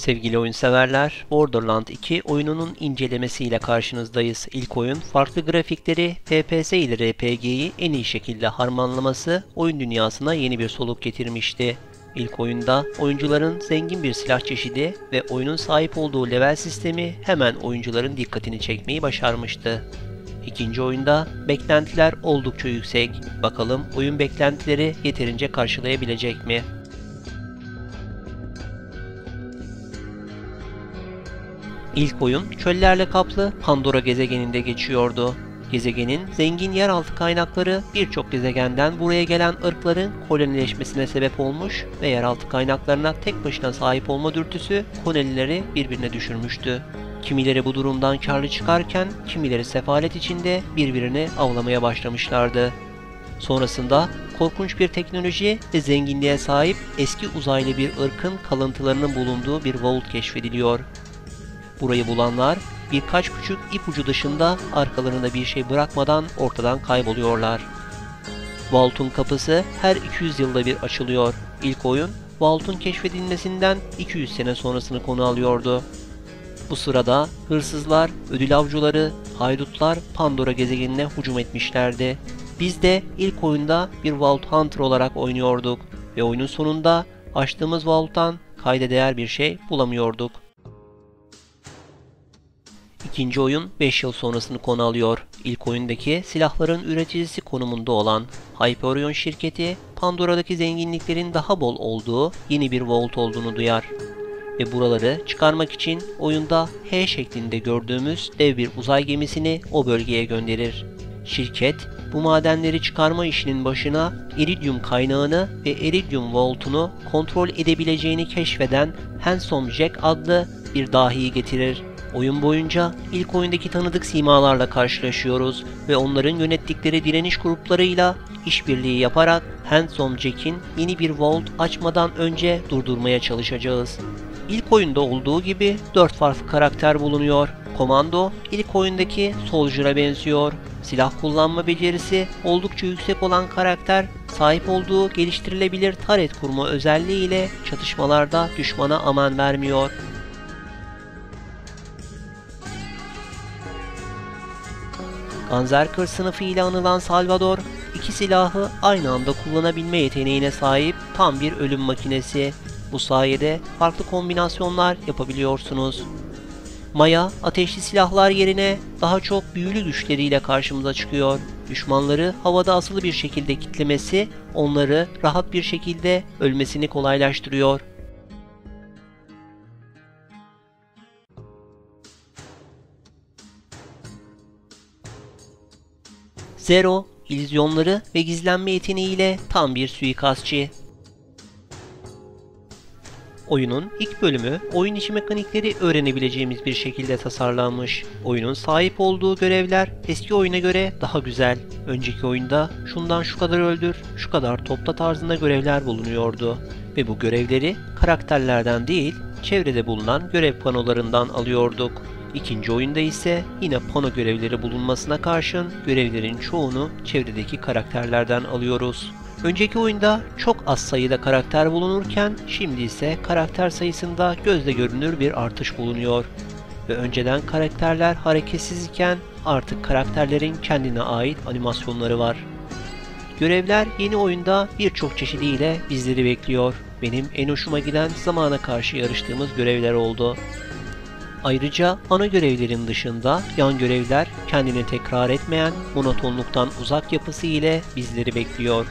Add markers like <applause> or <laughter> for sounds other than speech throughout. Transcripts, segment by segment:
Sevgili oyun severler, Borderland 2 oyununun incelemesiyle karşınızdayız. İlk oyun farklı grafikleri, FPS ile RPG'yi en iyi şekilde harmanlaması oyun dünyasına yeni bir soluk getirmişti. İlk oyunda oyuncuların zengin bir silah çeşidi ve oyunun sahip olduğu level sistemi hemen oyuncuların dikkatini çekmeyi başarmıştı. İkinci oyunda beklentiler oldukça yüksek. Bakalım oyun beklentileri yeterince karşılayabilecek mi? İlk oyun çöllerle kaplı Pandora gezegeninde geçiyordu. Gezegenin zengin yeraltı kaynakları birçok gezegenden buraya gelen ırkların kolonileşmesine sebep olmuş ve yeraltı kaynaklarına tek başına sahip olma dürtüsü kolonileri birbirine düşürmüştü. Kimileri bu durumdan karlı çıkarken kimileri sefalet içinde birbirini avlamaya başlamışlardı. Sonrasında korkunç bir teknoloji ve zenginliğe sahip eski uzaylı bir ırkın kalıntılarının bulunduğu bir vault keşfediliyor. Burayı bulanlar birkaç küçük ipucu dışında arkalarında bir şey bırakmadan ortadan kayboluyorlar. Vault'un kapısı her 200 yılda bir açılıyor. İlk oyun Vault'un keşfedilmesinden 200 sene sonrasını konu alıyordu. Bu sırada hırsızlar, ödül avcıları, haydutlar Pandora gezegenine hücum etmişlerdi. Biz de ilk oyunda bir Vault Hunter olarak oynuyorduk ve oyunun sonunda açtığımız Vault'tan kayda değer bir şey bulamıyorduk. İkinci oyun 5 yıl sonrasını konu alıyor. İlk oyundaki silahların üreticisi konumunda olan Hyperion şirketi Pandora'daki zenginliklerin daha bol olduğu yeni bir vault olduğunu duyar. Ve buraları çıkarmak için oyunda H şeklinde gördüğümüz dev bir uzay gemisini o bölgeye gönderir. Şirket bu madenleri çıkarma işinin başına iridium kaynağını ve iridium vault'unu kontrol edebileceğini keşfeden Handsome Jack adlı bir dahiyi getirir. Oyun boyunca ilk oyundaki tanıdık simalarla karşılaşıyoruz ve onların yönettikleri direniş gruplarıyla işbirliği yaparak Handsome Jack'in yeni bir vault açmadan önce durdurmaya çalışacağız. İlk oyunda olduğu gibi 4 farklı karakter bulunuyor. Komando ilk oyundaki Soldier'a benziyor. Silah kullanma becerisi oldukça yüksek olan karakter sahip olduğu geliştirilebilir taret kurma özelliği ile çatışmalarda düşmana aman vermiyor. Ganzerker sınıfı ile anılan Salvador, iki silahı aynı anda kullanabilme yeteneğine sahip tam bir ölüm makinesi. Bu sayede farklı kombinasyonlar yapabiliyorsunuz. Maya, ateşli silahlar yerine daha çok büyülü güçleriyle karşımıza çıkıyor. Düşmanları havada asılı bir şekilde kitlemesi, onları rahat bir şekilde ölmesini kolaylaştırıyor. Zero, illüzyonları ve gizlenme yeteneğiyle tam bir suikastçı. Oyunun ilk bölümü oyun içi mekanikleri öğrenebileceğimiz bir şekilde tasarlanmış. Oyunun sahip olduğu görevler eski oyuna göre daha güzel. Önceki oyunda şundan şu kadar öldür, şu kadar topla tarzında görevler bulunuyordu. Ve bu görevleri karakterlerden değil, çevrede bulunan görev panolarından alıyorduk. İkinci oyunda ise yine pano görevleri bulunmasına karşın görevlerin çoğunu çevredeki karakterlerden alıyoruz. Önceki oyunda çok az sayıda karakter bulunurken şimdi ise karakter sayısında gözle görünür bir artış bulunuyor. Ve önceden karakterler hareketsiz iken artık karakterlerin kendine ait animasyonları var. Görevler yeni oyunda birçok çeşidiyle bizleri bekliyor. Benim en hoşuma giden zamana karşı yarıştığımız görevler oldu. Ayrıca ana görevlerin dışında yan görevler kendini tekrar etmeyen monotonluktan uzak yapısı ile bizleri bekliyor.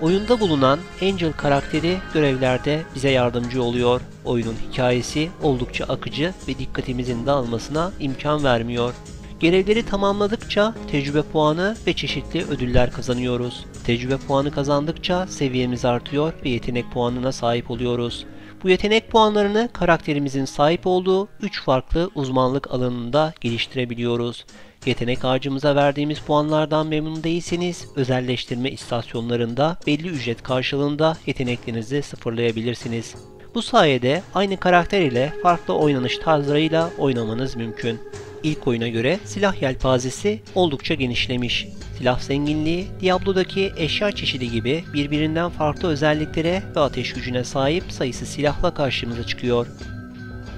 Oyunda bulunan Angel karakteri görevlerde bize yardımcı oluyor. Oyunun hikayesi oldukça akıcı ve dikkatimizin dağılmasına imkan vermiyor. Görevleri tamamladıkça tecrübe puanı ve çeşitli ödüller kazanıyoruz. Tecrübe puanı kazandıkça seviyemiz artıyor ve yetenek puanına sahip oluyoruz. Bu yetenek puanlarını karakterimizin sahip olduğu 3 farklı uzmanlık alanında geliştirebiliyoruz. Yetenek ağacımıza verdiğimiz puanlardan memnun değilseniz özelleştirme istasyonlarında belli ücret karşılığında yeteneklerinizi sıfırlayabilirsiniz. Bu sayede aynı karakter ile farklı oynanış tarzlarıyla oynamanız mümkün. İlk oyuna göre silah yelpazesi oldukça genişlemiş. Silah zenginliği Diablo'daki eşya çeşidi gibi birbirinden farklı özelliklere ve ateş gücüne sahip sayısı silahla karşımıza çıkıyor.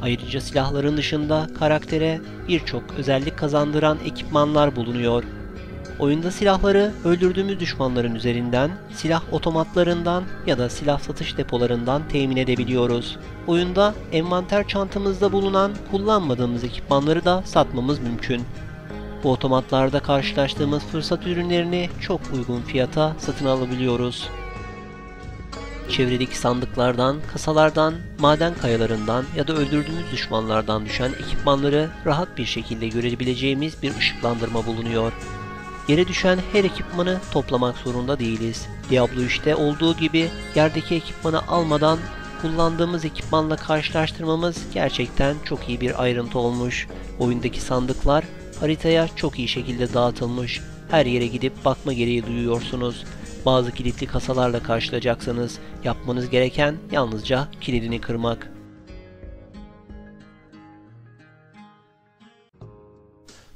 Ayrıca silahların dışında karaktere birçok özellik kazandıran ekipmanlar bulunuyor. Oyunda silahları öldürdüğümüz düşmanların üzerinden, silah otomatlarından ya da silah satış depolarından temin edebiliyoruz. Oyunda envanter çantamızda bulunan kullanmadığımız ekipmanları da satmamız mümkün. Bu otomatlarda karşılaştığımız fırsat ürünlerini çok uygun fiyata satın alabiliyoruz. Çevredeki sandıklardan, kasalardan, maden kayalarından ya da öldürdüğümüz düşmanlardan düşen ekipmanları rahat bir şekilde görebileceğimiz bir ışıklandırma bulunuyor. Yere düşen her ekipmanı toplamak zorunda değiliz. Diablo 3'te olduğu gibi yerdeki ekipmanı almadan kullandığımız ekipmanla karşılaştırmamız gerçekten çok iyi bir ayrıntı olmuş. Oyundaki sandıklar haritaya çok iyi şekilde dağıtılmış. Her yere gidip bakma gereği duyuyorsunuz. Bazı kilitli kasalarla karşılaşacaksınız. Yapmanız gereken yalnızca kilidini kırmak.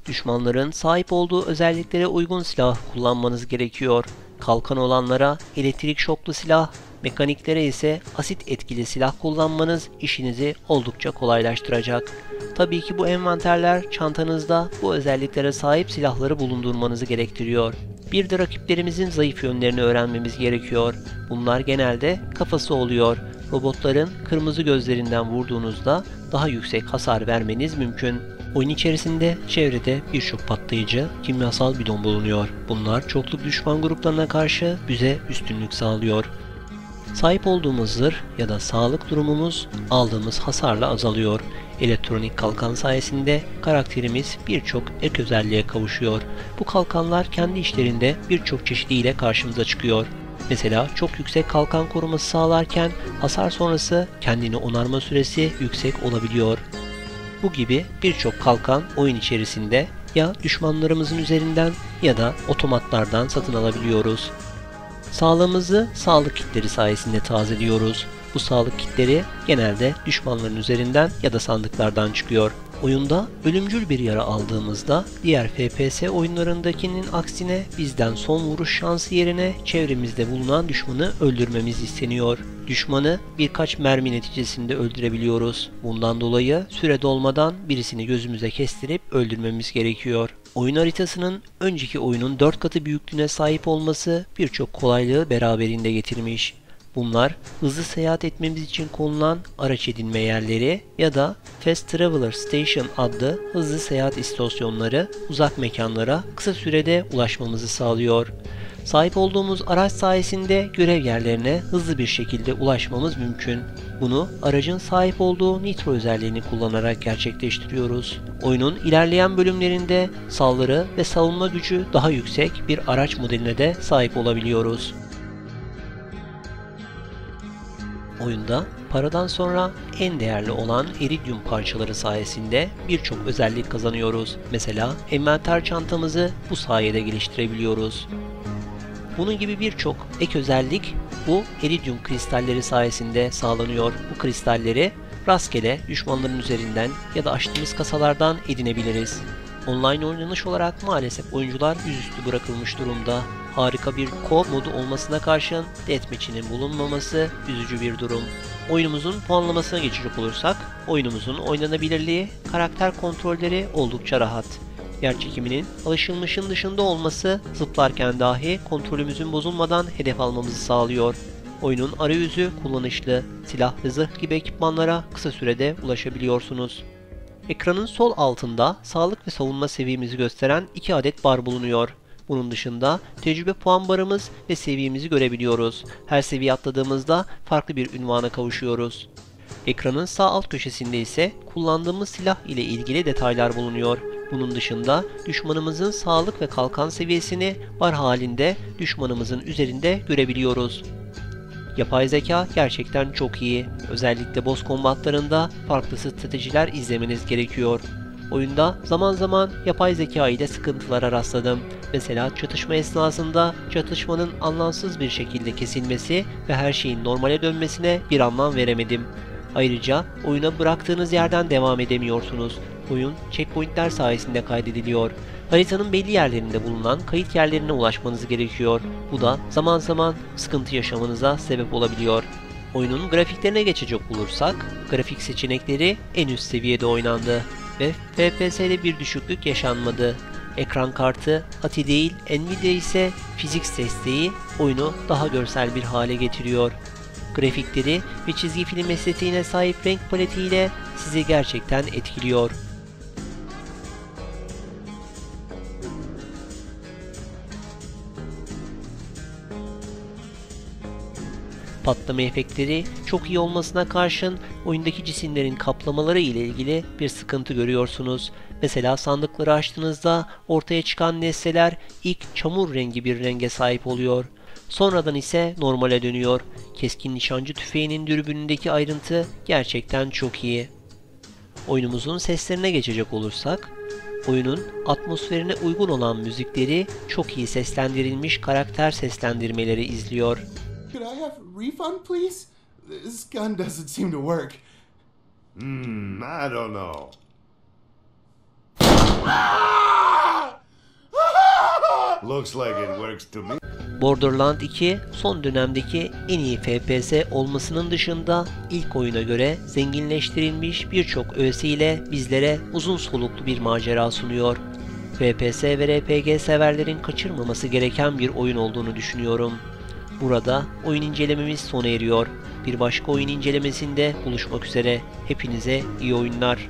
Düşmanların sahip olduğu özelliklere uygun silah kullanmanız gerekiyor. Kalkan olanlara elektrik şoklu silah, mekaniklere ise asit etkili silah kullanmanız işinizi oldukça kolaylaştıracak. Tabii ki bu envanterler çantanızda bu özelliklere sahip silahları bulundurmanızı gerektiriyor. Bir de rakiplerimizin zayıf yönlerini öğrenmemiz gerekiyor. Bunlar genelde kafası oluyor. Robotların kırmızı gözlerinden vurduğunuzda daha yüksek hasar vermeniz mümkün. Oyun içerisinde çevrede birçok patlayıcı kimyasal bidon bulunuyor. Bunlar çokluk düşman gruplarına karşı bize üstünlük sağlıyor. Sahip olduğumuz zırh ya da sağlık durumumuz aldığımız hasarla azalıyor. Elektronik kalkan sayesinde karakterimiz birçok ek özelliğe kavuşuyor. Bu kalkanlar kendi işlerinde birçok çeşidiyle karşımıza çıkıyor. Mesela çok yüksek kalkan koruması sağlarken hasar sonrası kendini onarma süresi yüksek olabiliyor. Bu gibi birçok kalkan oyun içerisinde ya düşmanlarımızın üzerinden ya da otomatlardan satın alabiliyoruz. Sağlığımızı sağlık kitleri sayesinde tazeliyoruz. Bu sağlık kitleri genelde düşmanların üzerinden ya da sandıklardan çıkıyor. Oyunda ölümcül bir yara aldığımızda diğer FPS oyunlarındakinin aksine bizden son vuruş şansı yerine çevremizde bulunan düşmanı öldürmemiz isteniyor. Düşmanı birkaç mermi neticesinde öldürebiliyoruz. Bundan dolayı süre dolmadan birisini gözümüze kestirip öldürmemiz gerekiyor. Oyun haritasının önceki oyunun 4 katı büyüklüğüne sahip olması birçok kolaylığı beraberinde getirmiş. Bunlar hızlı seyahat etmemiz için konulan araç edinme yerleri ya da Fast Traveler Station adlı hızlı seyahat istasyonları uzak mekanlara kısa sürede ulaşmamızı sağlıyor. Sahip olduğumuz araç sayesinde görev yerlerine hızlı bir şekilde ulaşmamız mümkün. Bunu aracın sahip olduğu nitro özelliğini kullanarak gerçekleştiriyoruz. Oyunun ilerleyen bölümlerinde saldırı ve savunma gücü daha yüksek bir araç modeline de sahip olabiliyoruz. Oyunda paradan sonra en değerli olan iridium parçaları sayesinde birçok özellik kazanıyoruz. Mesela envanter çantamızı bu sayede geliştirebiliyoruz. Bunun gibi birçok ek özellik bu iridium kristalleri sayesinde sağlanıyor. Bu kristalleri rastgele düşmanların üzerinden ya da açtığımız kasalardan edinebiliriz. Online oynanış olarak maalesef oyuncular yüzüstü bırakılmış durumda. Harika bir co-op modu olmasına karşın deathmatch'inin bulunmaması üzücü bir durum. Oyunumuzun puanlamasına geçecek olursak, oyunumuzun oynanabilirliği, karakter kontrolleri oldukça rahat. Yer çekiminin alışılmışın dışında olması zıplarken dahi kontrolümüzün bozulmadan hedef almamızı sağlıyor. Oyunun arayüzü kullanışlı, silah ve zırh gibi ekipmanlara kısa sürede ulaşabiliyorsunuz. Ekranın sol altında sağlık ve savunma seviyemizi gösteren iki adet bar bulunuyor. Bunun dışında tecrübe puan barımız ve seviyemizi görebiliyoruz. Her seviye atladığımızda farklı bir ünvana kavuşuyoruz. Ekranın sağ alt köşesinde ise kullandığımız silah ile ilgili detaylar bulunuyor. Bunun dışında düşmanımızın sağlık ve kalkan seviyesini bar halinde düşmanımızın üzerinde görebiliyoruz. Yapay zeka gerçekten çok iyi. Özellikle boss kombatlarında farklı stratejiler izlemeniz gerekiyor. Oyunda zaman zaman yapay zeka ile sıkıntılara rastladım. Mesela çatışma esnasında çatışmanın anlamsız bir şekilde kesilmesi ve her şeyin normale dönmesine bir anlam veremedim. Ayrıca oyuna bıraktığınız yerden devam edemiyorsunuz. Oyun checkpointler sayesinde kaydediliyor. Haritanın belli yerlerinde bulunan kayıt yerlerine ulaşmanız gerekiyor. Bu da zaman zaman sıkıntı yaşamanıza sebep olabiliyor. Oyunun grafiklerine geçecek olursak, grafik seçenekleri en üst seviyede oynandı ve FPS'de bir düşüklük yaşanmadı. Ekran kartı ATI değil, Nvidia ise fizik desteği oyunu daha görsel bir hale getiriyor. Grafikleri ve çizgi film estetiğine sahip renk paletiyle sizi gerçekten etkiliyor. Patlama efektleri çok iyi olmasına karşın oyundaki cisimlerin kaplamaları ile ilgili bir sıkıntı görüyorsunuz. Mesela sandıkları açtığınızda ortaya çıkan nesneler ilk çamur rengi bir renge sahip oluyor. Sonradan ise normale dönüyor. Keskin nişancı tüfeğinin dürbünündeki ayrıntı gerçekten çok iyi. Oyunumuzun seslerine geçecek olursak, oyunun atmosferine uygun olan müzikleri çok iyi seslendirilmiş karakter seslendirmeleri izliyor. Could I have refund, please? This gun doesn't seem to work. Hmm, I don't know. <laughs> Looks like it works to me. Borderland 2 son dönemdeki en iyi FPS olmasının dışında ilk oyuna göre zenginleştirilmiş birçok öğesiyle bizlere uzun soluklu bir macera sunuyor. FPS ve RPG severlerin kaçırmaması gereken bir oyun olduğunu düşünüyorum. Burada oyun incelememiz sona eriyor. Bir başka oyun incelemesinde buluşmak üzere. Hepinize iyi oyunlar.